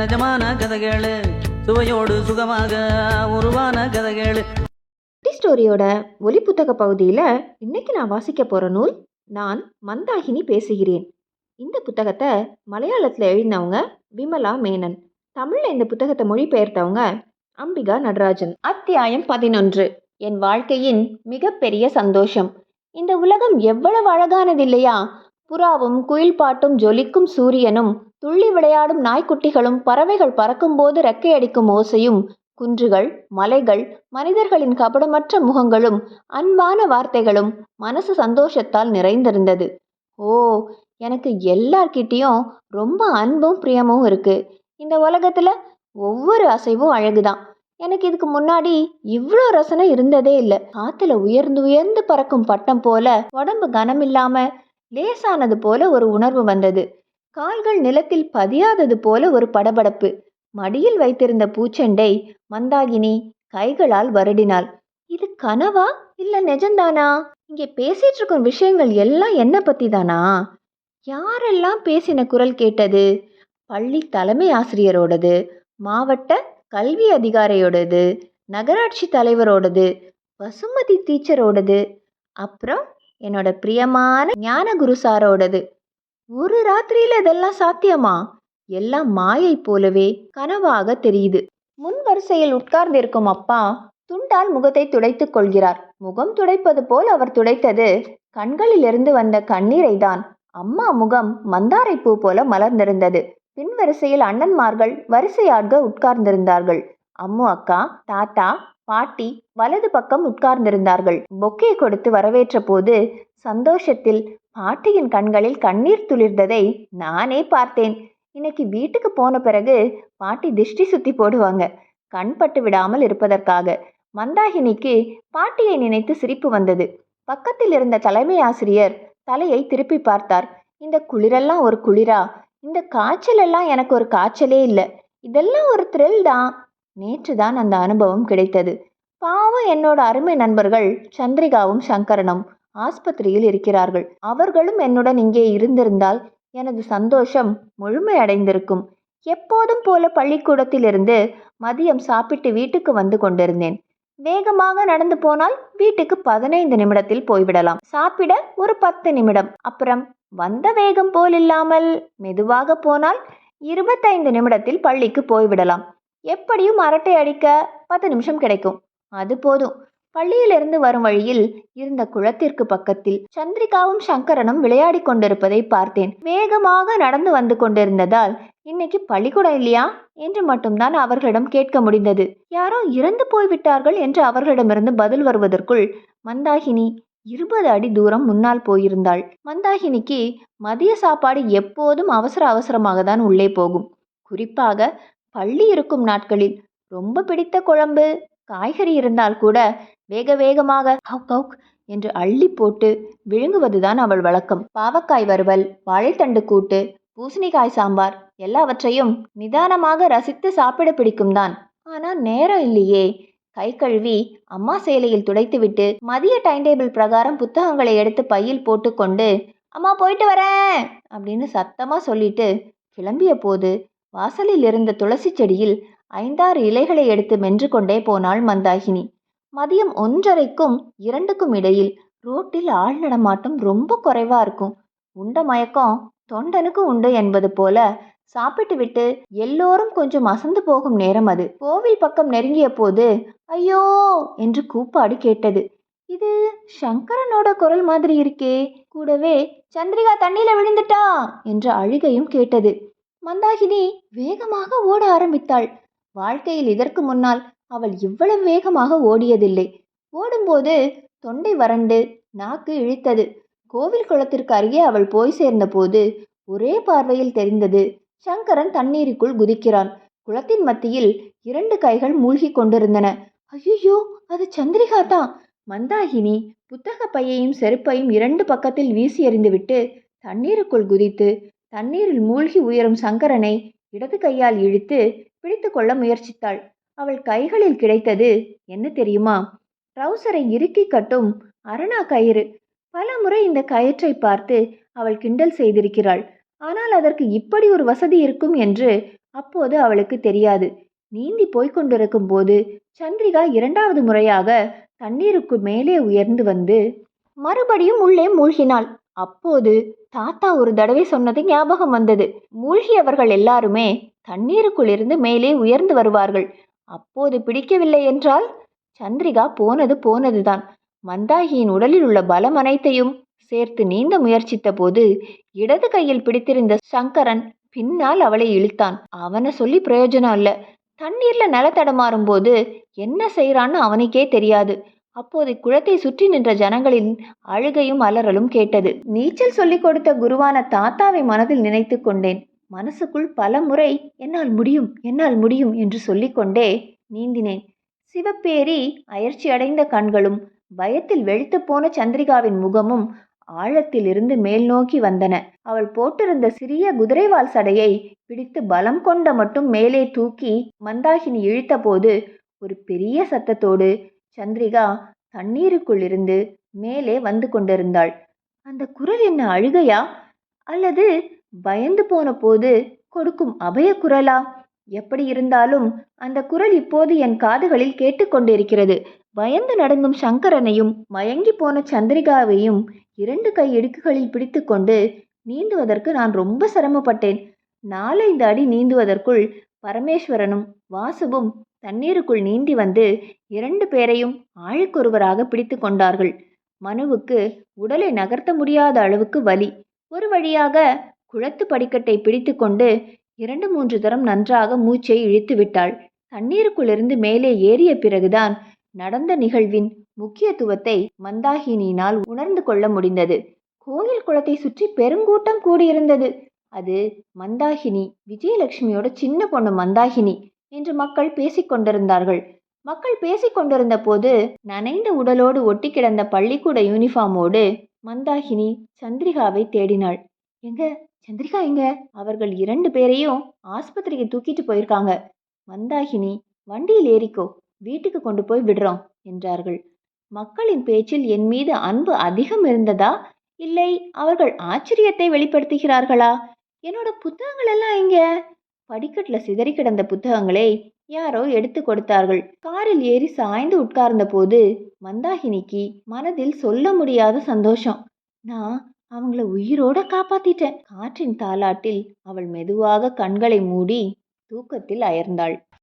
நிஜமான கதைகளு. சுவையோடு சுகமாக உருவான கதைகளு. குட்டி ஸ்டோரியோட ஒலி புத்தக பகுதியில் இன்னைக்கு நான் வாசிக்க போகிற நூல் நான் மந்தாகினி பேசுகிறேன். இந்த புத்தகத்தை மலையாளத்தில் எழுதினவங்க விமலா மேனன். தமிழில் இந்த புத்தகத்தை மொழிபெயர்த்தவங்க அம்பிகா நடராஜன். அத்தியாயம் பதினொன்று. என் வாழ்க்கையின் மிகப்பெரிய சந்தோஷம். இந்த உலகம் எவ்வளவு அழகானது இல்லையா? புறாவும் குயில் பாட்டும் ஜொலிக்கும் சூரியனும் துள்ளி விளையாடும் நாய்க்குட்டிகளும் பறவைகள் பறக்கும்போது ரெக்கையடிக்கும் ஓசையும் குன்றுகள் மலைகள் மனிதர்களின் கபடமற்ற முகங்களும் அன்பான வார்த்தைகளும் மனசு சந்தோஷத்தால் நிறைந்திருந்தது. ஓ எனக்கு எல்லார்கிட்டேயும் ரொம்ப அன்பும் பிரியமும் இருக்கு. இந்த உலகத்துல ஒவ்வொரு அசைவும் அழகுதான். எனக்கு இதுக்கு முன்னாடி இவ்வளோ ரசனை இருந்ததே இல்லை. காத்துல உயர்ந்து உயர்ந்து பறக்கும் பட்டம் போல உடம்பு கனமில்லாம லேசானது போல ஒரு உணர்வு வந்தது. கால்கள் நிலத்தில் பதியாதது போல ஒரு படபடப்பு. மடியில் வைத்திருந்த பூச்செண்டை மந்தாகினி கைகளால் வருடினாள். இது கனவா? இல்ல நிஜம்தானா? இங்கே பேசிட்டு இருக்கும் விஷயங்கள் எல்லாம் என்ன பத்தி தானா யாரெல்லாம் பேசின குரல் கேட்டது? பள்ளி தலைமை ஆசிரியரோடது? மாவட்ட கல்வி அதிகாரியோடது? நகராட்சி தலைவரோடது? வசுமதி டீச்சரோடது? அப்புறம் என்னோட பிரியமான ஞானகுரு சாரோடது. ஒரு ராத்திரியில இதெல்லாம் சாத்தியமா? எல்லாம் மாயை போலவே கனவாக தெரியுது. முன் வரிசையில் உட்கார்ந்திருக்கும் அப்பா துண்டால் முகத்தை துடைத்துக் கொள்கிறார். முகம் துடைப்பது போல் அவர் துடைத்தது கண்களிலிருந்து வந்த கண்ணீரை தான் அம்மா முகம் மந்தாரை பூ போல மலர்ந்திருந்தது. பின் வரிசையில் அண்ணன்மார்கள் வரிசையாக உட்கார்ந்திருந்தார்கள். அம்மு அக்கா தாத்தா பாட்டி வலது பக்கம் உட்கார்ந்திருந்தார்கள். பொக்கே கொடுத்து வரவேற்ற போது சந்தோஷத்தில் பாட்டியின் கண்களில் கண்ணீர் துளிர்ந்ததை நானே பார்த்தேன். இன்னைக்கு வீட்டுக்கு போன பிறகு பாட்டி திஷ்டி சுத்தி போடுவாங்க. கண் பட்டு விடாமல் இருப்பதற்காக. மந்தாகினிக்கு பாட்டியை நினைத்து சிரிப்பு வந்தது. பக்கத்தில் இருந்த தலைமை ஆசிரியர் தலையை திருப்பி பார்த்தார். இந்த குளிரெல்லாம் ஒரு குளிரா? இந்த காய்ச்சல் எல்லாம் எனக்கு ஒரு காய்ச்சலே இல்லை. இதெல்லாம் ஒரு த்ரில் தான் நேற்று தான் அந்த அனுபவம் கிடைத்தது. பாவம் என்னோட அருமை நண்பர்கள் சந்திரிகாவும் சங்கரனும். ஆஸ்பத்திரியில் இருக்கிறார்கள். அவர்களும் என்னுடன் இங்கே இருந்திருந்தால் எனது சந்தோஷம் முழுமையடைந்திருக்கும். எப்போதும் போல பள்ளிக்கூடத்திலிருந்து மதியம் சாப்பிட்டு வீட்டுக்கு வந்து கொண்டிருந்தேன். வேகமாக நடந்து போனால் வீட்டுக்கு பதினைந்து நிமிடத்தில் போய்விடலாம். சாப்பிட ஒரு பத்து நிமிடம். அப்புறம் வந்த வேகம் போல் இல்லாமல் மெதுவாக போனால் இருபத்தைந்து நிமிடத்தில் பள்ளிக்கு போய்விடலாம். எப்படியும் அரட்டை அடிக்க பத்து நிமிஷம் கிடைக்கும். அது போதும். பள்ளியிலிருந்து வரும் வழியில் இருந்த குளத்திற்கு பக்கத்தில் சந்திரிகாவும் சங்கரனும் விளையாடி கொண்டிருப்பதை பார்த்தேன். வேகமாக நடந்து வந்து கொண்டிருந்ததால் இன்னைக்கு பள்ளிக்கூடம் இல்லையா? என்று மட்டும்தான் அவர்களிடம் கேட்க முடிந்தது. யாரோ இறந்து போய்விட்டார்கள் என்று அவர்களிடமிருந்து பதில் வருவதற்குள் மந்தாகினி இருபது அடி தூரம் முன்னால் போயிருந்தாள். மந்தாகினிக்கு மதிய சாப்பாடு எப்போதும் அவசர அவசரமாக தான் உள்ளே போகும். குறிப்பாக பள்ளி இருக்கும் நாட்களில் ரொம்ப பிடித்த குழம்பு காய்கறி இருந்தால் கூட வேக வேகமாக கவுக் கவுக் என்று அள்ளி போட்டு விழுங்குவதுதான் அவள் வழக்கம். பாவக்காய் வறுவல் வாழைத்தண்டு கூட்டு பூசணிக்காய் சாம்பார் எல்லாவற்றையும் நிதானமாக ரசித்து சாப்பிட பிடிக்கும் தான். ஆனால் நேரம் இல்லையே. கை கழுவி அம்மா சேலையில் துடைத்துவிட்டு மதிய டைம் டேபிள் பிரகாரம் புத்தகங்களை எடுத்து பையில் போட்டுக்கொண்டு அம்மா போயிட்டு வரேன் அப்படின்னு சத்தமாக சொல்லிட்டு கிளம்பிய போது வாசலில் இருந்த துளசி செடியில் ஐந்தாறு இலைகளை எடுத்து மென்று கொண்டே போனாள் மந்தாகினி. மதியம் ஒன்றரைக்கும் இரண்டுக்கும் இடையில் ரோட்டில் ஆள் நடமாட்டம் ரொம்ப குறைவா இருக்கும். உண்ட மயக்கம் தொண்டனுக்கு உண்டு என்பது போல சாப்பிட்டுவிட்டு எல்லோரும் கொஞ்சம் அசந்து போகும் நேரம் அது. கோவில் பக்கம் நெருங்கிய போது ஐயோ! என்று கூப்பாடு கேட்டது. இது சங்கரனோட குரல் மாதிரி இருக்கே. கூடவே சந்திரிகா தண்ணியில விழுந்துட்டா? என்ற அழுகையும் கேட்டது. மந்தாகினி வேகமாக ஓட ஆரம்பித்தாள். வாழ்க்கையில் இதற்கு முன்னால் அவள் இவ்வளவு வேகமாக ஓடியதில்லை. ஓடும்போது தொண்டை வறண்டு நாக்கு இழுத்தது. கோவில் குளத்திற்கு அருகே அவள் போய் சேர்ந்தபோது ஒரே பார்வையில் தெரிந்தது சங்கரன் தண்ணீருக்குள் குதிக்கிறான். குளத்தின் மத்தியில் இரண்டு கைகள் மூழ்கி கொண்டிருந்தன. ஐயோ அது சந்திரிகா தான். மந்தாகினி புத்தக பையையும் செருப்பையும் இரண்டு பக்கத்தில் வீசி எறிந்துவிட்டு தண்ணீருக்குள் குதித்து தண்ணீரில் மூழ்கி உயரும் சங்கரனை இடது கையால் இழுத்து பிடித்து கொள்ள முயற்சித்தாள். அவள் கைகளில் கிடைத்தது என்ன தெரியுமா? ட்ரௌசரை இறுக்கி கட்டும் அரணா கயிறு. பல முறை இந்த கயிற்றை பார்த்து அவள் கிண்டல் செய்திருக்கிறாள். ஆனால் அதற்கு இப்படி ஒரு வசதி இருக்கும் என்று அப்போது அவளுக்கு தெரியாது. நீந்தி போய்கொண்டிருக்கும் போது சந்திரிகா இரண்டாவது முறையாக தண்ணீருக்கு மேலே உயர்ந்து வந்து மறுபடியும் உள்ளே மூழ்கினாள். அப்போது தாத்தா ஒரு தடவை சொன்னது ஞாபகம் வந்தது. மூழ்கியவர்கள் எல்லாருமே தண்ணீருக்குள் இருந்து மேலே உயர்ந்து வருவார்கள். அப்போது பிடிக்கவில்லை என்றால் சந்திரிகா போனது போனதுதான். மந்தாகியின் உடலில் உள்ள பலம் அனைத்தையும் சேர்த்து நீந்த முயற்சித்த போது இடது கையில் பிடித்திருந்த சங்கரன் பின்னால் அவளை இழுத்தான். அவனை சொல்லி பிரயோஜனம் அல்ல தண்ணீர்ல நில தடமாறும் போது என்ன செய்யறான்னு அவனுக்கே தெரியாது. அப்போது குளத்தை சுற்றி நின்ற ஜனங்களின் அழுகையும் அலறலும் கேட்டது. நீச்சல் சொல்லிக் கொடுத்த குருவான தாத்தாவை மனதில் நினைத்து கொண்டேன். மனசுக்குள் பல முறை என்னால் முடியும் என்னால் முடியும் என்று சொல்லிக்கொண்டே நீந்தினேன். சிவப்பேரி அயர்ச்சி அடைந்த கண்களும் பயத்தில் வெளுத்து போன சந்திரிகாவின் முகமும் ஆழத்திலிருந்து மேல் நோக்கி வந்தன. அவள் போட்டிருந்த சிறிய குதிரைவால் சடையை பிடித்து பலம் கொண்ட மட்டும் மேலே தூக்கி மந்தாகினி இழுத்தபோது ஒரு பெரிய சத்தத்தோடு சந்திரிகா தண்ணீருக்குள் இருந்து மேலே வந்து கொண்டிருந்தாள். அந்த குரல் என்ன அழுகையா? அல்லது பயந்து போன போது கொடுக்கும் அபய குரலா? எப்படி இருந்தாலும் அந்த குரல் இப்போது என் காதுகளில் கேட்டுக்கொண்டிருக்கிறது. பயந்து நடங்கும் சங்கரனையும் மயங்கி போன சந்திரிகாவையும் இரண்டு கை இடுக்குகளில் பிடித்துக்கொண்டு நீந்துவதற்கு நான் ரொம்ப சிரமப்பட்டேன். நாலைந்து அடி நீந்துவதற்குள் பரமேஸ்வரனும் வாசுவும் தண்ணீருக்குள் நீந்தி வந்து இரண்டு பேரையும் ஆளுக்கொருவராக பிடித்து கொண்டார்கள் மனுவுக்கு உடலை நகர்த்த முடியாத அளவுக்கு வலி. ஒரு வழியாக குளத்து படிக்கட்டை பிடித்துக்கொண்டு இரண்டு மூன்று தரம் நன்றாக மூச்சை இழுத்து விட்டாள். தண்ணீருக்குள்ளிருந்து மேலே ஏறிய பிறகுதான் நடந்த நிகழ்வின் முக்கியத்துவத்தை மந்தாகினியினால் உணர்ந்து கொள்ள முடிந்தது. கோயில் குளத்தை சுற்றி பெருங்கூட்டம் கூடியிருந்தது. அது மந்தாகினி விஜயலட்சுமியோட சின்ன பொண்ணு மந்தாகினி என்று மக்கள் பேசிக்கொண்டிருந்தார்கள் மக்கள் பேசிக்கொண்டிருந்த போது நனைந்த உடலோடு ஒட்டி கிடந்த பள்ளிக்கூட யூனிஃபார்மோடு மந்தாகினி சந்திரிகாவை தேடினாள். எங்க சந்திரிகா எங்க? அவர்கள் இரண்டு பேரையும் ஆஸ்பத்திரிக்கு தூக்கிட்டு போயிருக்காங்க. மந்தாகினி வண்டியில் ஏறிக்கோ வீட்டுக்கு கொண்டு போய் விடுறோம் என்றார்கள். மக்களின் பேச்சில் என் மீது அன்பு அதிகம் இருந்ததா? இல்லை அவர்கள் ஆச்சரியத்தை வெளிப்படுத்துகிறார்களா? என்னோட புத்தகங்கள் எல்லாம் எங்க? படிக்கட்டில் சிதறி கிடந்த புத்தகங்களை யாரோ எடுத்து கொடுத்தார்கள். காரில் ஏறி சாய்ந்து உட்கார்ந்த போது மந்தாகினிக்கு மனதில் சொல்ல முடியாத சந்தோஷம். நான் அவங்கள உயிரோட காப்பாத்திட்டேன். காற்றின் தாலாட்டில் அவள் மெதுவாக கண்களை மூடி தூக்கத்தில் அயர்ந்தாள்.